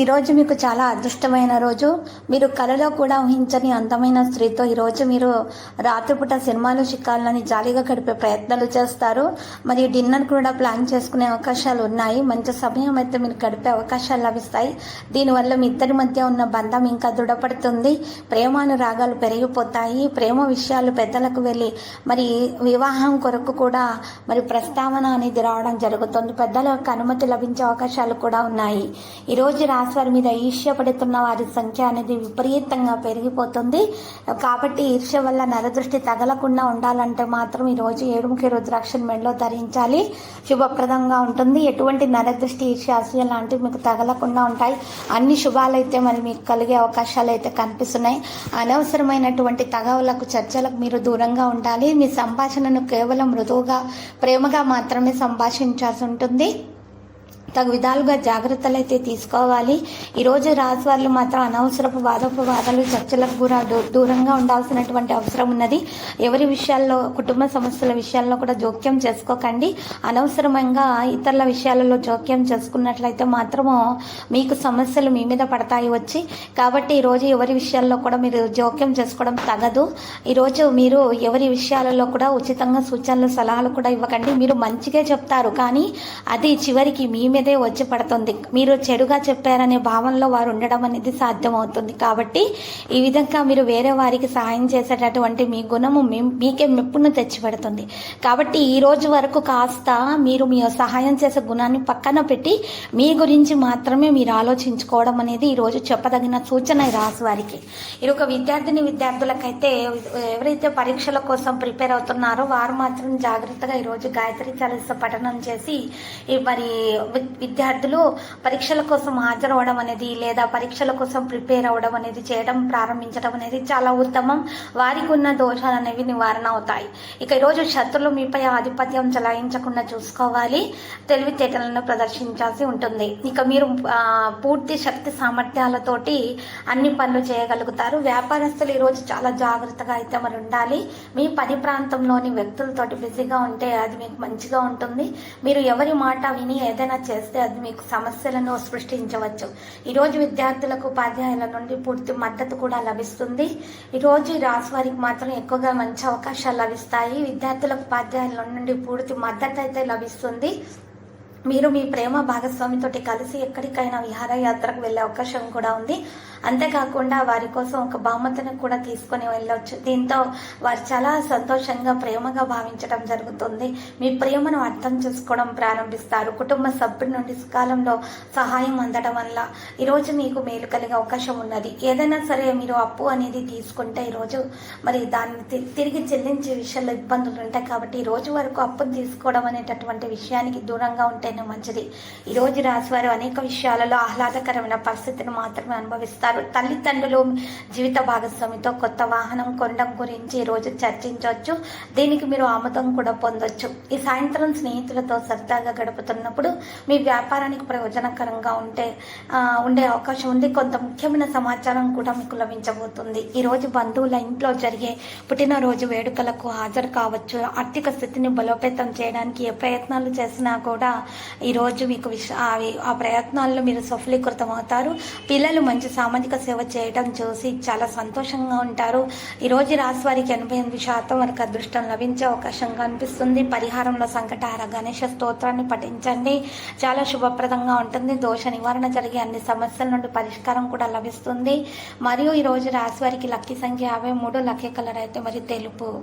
ఈ రోజు మీకు చాలా అదృష్టమైన రోజు. మీరు కలలో కూడా ఊహించని అందమైన స్త్రీతో ఈరోజు మీరు రాత్రిపూట సినిమాలు చిక్కాలని జాలీగా గడిపే ప్రయత్నాలు చేస్తారు. మరియు డిన్నర్ కూడా ప్లాన్ చేసుకునే అవకాశాలు ఉన్నాయి. మంచి సమయం అయితే మీరు గడిపే అవకాశాలు లభిస్తాయి. దీనివల్ల మీ ఇద్దరి మధ్య ఉన్న బంధం ఇంకా దృఢపడుతుంది. ప్రేమానురాగాలు పెరిగిపోతాయి. ప్రేమ విషయాలు పెద్దలకు వెళ్ళి మరి వివాహం కొరకు కూడా మరి ప్రస్తావన అనేది రావడం జరుగుతుంది. పెద్దల యొక్క అనుమతి లభించే అవకాశాలు కూడా ఉన్నాయి. ఈ రోజు రాశి వారి మీద ఈర్ష్య పడుతున్న వారి సంఖ్య అనేది విపరీతంగా పెరిగిపోతుంది. కాబట్టి ఈర్ష్య వల్ల నరదృష్టి తగలకుండా ఉండాలంటే మాత్రం ఈ రోజు ఏడుముఖి రుద్రాక్షను మెడలో ధరించాలి. శుభప్రదంగా ఉంటుంది. ఎటువంటి నరదృష్టి ఈర్ష్య అసూయ లాంటివి మీకు తగలకుండా ఉంటాయి. అన్ని శుభాలైతే మరి మీకు కలిగే అవకాశాలు అయితే కనిపిస్తున్నాయి. అనవసరమైనటువంటి తగవలకు చర్చలకు మీరు దూరంగా ఉండాలి. మీ సంభాషణను కేవలం మృదువుగా ప్రేమగా మాత్రమే సంభాషించాల్సి ఉంటుంది. తగు విధాలుగా జాగ్రత్తలు అయితే తీసుకోవాలి. ఈరోజు రాజు వాళ్ళు మాత్రం అనవసరపు వాదోపవాదాలు చర్చలకు కూడా దూ- దూరంగా ఉండాల్సినటువంటి అవసరం ఉన్నది. ఎవరి విషయాల్లో కుటుంబ సమస్యల విషయాల్లో కూడా జోక్యం చేసుకోకండి. అనవసరంగా ఇతరుల విషయాలలో జోక్యం చేసుకున్నట్లయితే మాత్రము మీకు సమస్యలు మీ మీద పడతాయి వచ్చి. కాబట్టి ఈరోజు ఎవరి విషయాల్లో కూడా మీరు జోక్యం చేసుకోవడం తగదు. ఈరోజు మీరు ఎవరి విషయాలలో కూడా ఉచితంగా సూచనలు సలహాలు కూడా ఇవ్వకండి. మీరు మంచిగా చెప్తారు కానీ అది చివరికి మీ మీద వచ్చి పడుతుంది. మీరు చెడుగా చెప్పారనే భావనలో వారు ఉండడం అనేది సాధ్యమవుతుంది. కాబట్టి ఈ విధంగా మీరు వేరే వారికి సహాయం చేసేటటువంటి మీ గుణము మీ- మీకే మెప్పును తెచ్చిపెడుతుంది. కాబట్టి ఈ రోజు వరకు కాస్త మీరు మీ సహాయం చేసే గుణాన్ని పక్కన పెట్టి మీ గురించి మాత్రమే మీరు ఆలోచించుకోవడం అనేది ఈ రోజు చెప్పదగిన సూచన రాసు వారికి. ఇది ఒక విద్యార్థిని విద్యార్థులకైతే ఎవరైతే పరీక్షల కోసం ప్రిపేర్ అవుతున్నారో వారు మాత్రం జాగ్రత్తగా ఈ రోజు గాయత్రి చాలీస పఠనం చేసి ఈ మరి విద్యార్థులు పరీక్షల కోసం హాజరవడం అనేది లేదా పరీక్షల కోసం ప్రిపేర్ అవ్వడం అనేది చేయడం ప్రారంభించడం అనేది చాలా ఉత్తమం. వారికి ఉన్న దోషాలు అనేవి నివారణ అవుతాయి. ఇక ఈరోజు శత్రులు మీపై ఆధిపత్యం చలాయించకుండా చూసుకోవాలి. తెలివితేటలను ప్రదర్శించాల్సి ఉంటుంది. ఇక మీరు పూర్తి శక్తి సామర్థ్యాలతోటి అన్ని పనులు చేయగలుగుతారు. వ్యాపారస్తులు ఈరోజు చాలా జాగ్రత్తగా అయితే మరి ఉండాలి. మీ పని ప్రాంతంలోని వ్యక్తులతోటి బిజీగా ఉంటే అది మీకు మంచిగా ఉంటుంది. మీరు ఎవరి మాట విని ఏదైనా చేస్తే అది మీకు సమస్యలను సృష్టించవచ్చు. ఈరోజు విద్యార్థులకు ఉపాధ్యాయుల నుండి పూర్తి మద్దతు కూడా లభిస్తుంది. ఈరోజు ఈ రాశి వారికి మాత్రం ఎక్కువగా మంచి అవకాశాలు లభిస్తాయి. విద్యార్థులకు ఉపాధ్యాయుల నుండి పూర్తి మద్దతు అయితే లభిస్తుంది. మీరు మీ ప్రేమ భాగస్వామితోటి కలిసి ఎక్కడికైనా విహారయాత్రకు వెళ్ళే అవకాశం కూడా ఉంది. అంతేకాకుండా వారి కోసం ఒక బహుమతిని కూడా తీసుకొని వెళ్ళొచ్చు. దీంతో వారు చాలా సంతోషంగా ప్రేమగా భావించడం జరుగుతుంది. మీ ప్రేమను అర్థం చేసుకోవడం ప్రారంభిస్తారు. కుటుంబ సభ్యుల నుండి సకాలంలో సహాయం అందడం వల్ల ఈరోజు మీకు మేలు కలిగే అవకాశం ఉన్నది. ఏదైనా సరే మీరు అప్పు అనేది తీసుకుంటే ఈరోజు మరి దాన్ని తి- తిరిగి చెల్లించే విషయంలో ఇబ్బందులు ఉంటాయి కాబట్టి ఈ రోజు వరకు అప్పు తీసుకోవడం అనేటటువంటి విషయానికి దూరంగా ఉంటే ఎంతైనా మంచిది. ఈ రోజు రాశివారు అనేక విషయాలలో ఆహ్లాదకరమైన పరిస్థితిని మాత్రమే అనుభవిస్తారు. తల్లిదండ్రులు జీవిత భాగస్వామితో కొత్త వాహనం కొనడం గురించి ఈరోజు రోజు చర్చించవచ్చు. దీనికి మీరు ఆమోదం కూడా పొందొచ్చు. ఈ సాయంత్రం స్నేహితులతో సరదాగా గడుపుతున్నప్పుడు మీ వ్యాపారానికి ప్రయోజనకరంగా ఉంటే ఉండే అవకాశం ఉంది. కొంత ముఖ్యమైన సమాచారం కూడా మీకు లభించబోతుంది. ఈరోజు బంధువుల ఇంట్లో జరిగే పుట్టినరోజు వేడుకలకు హాజరు కావచ్చు. ఆర్థిక స్థితిని బలోపేతం చేయడానికి ఏ ప్రయత్నాలు చేసినా కూడా ఈరోజు మీకు విష అవి- ఆ ప్రయత్నాల్లో మీరు సఫలీకృతం అవుతారు. పిల్లలు మంచి సామాజిక సేవ చేయడం చూసి చాలా సంతోషంగా ఉంటారు. ఈరోజు రోజు రాశి వారికి ఎనభై ఎనిమిది శాతం వరకు అదృష్టం లభించే అవకాశం కనిపిస్తుంది పరిహారంలో సంకటహార గణేష స్తోత్రాన్ని పఠించండి. చాలా శుభప్రదంగా ఉంటుంది. దోష నివారణ జరిగే అన్ని సమస్యల నుండి పరిష్కారం కూడా లభిస్తుంది. మరియు ఈరోజు రోజు రాశి వారికి లక్కీ సంఖ్య యాభై మూడు లక్కీ కలర్ అయితే మరి తెలుపు.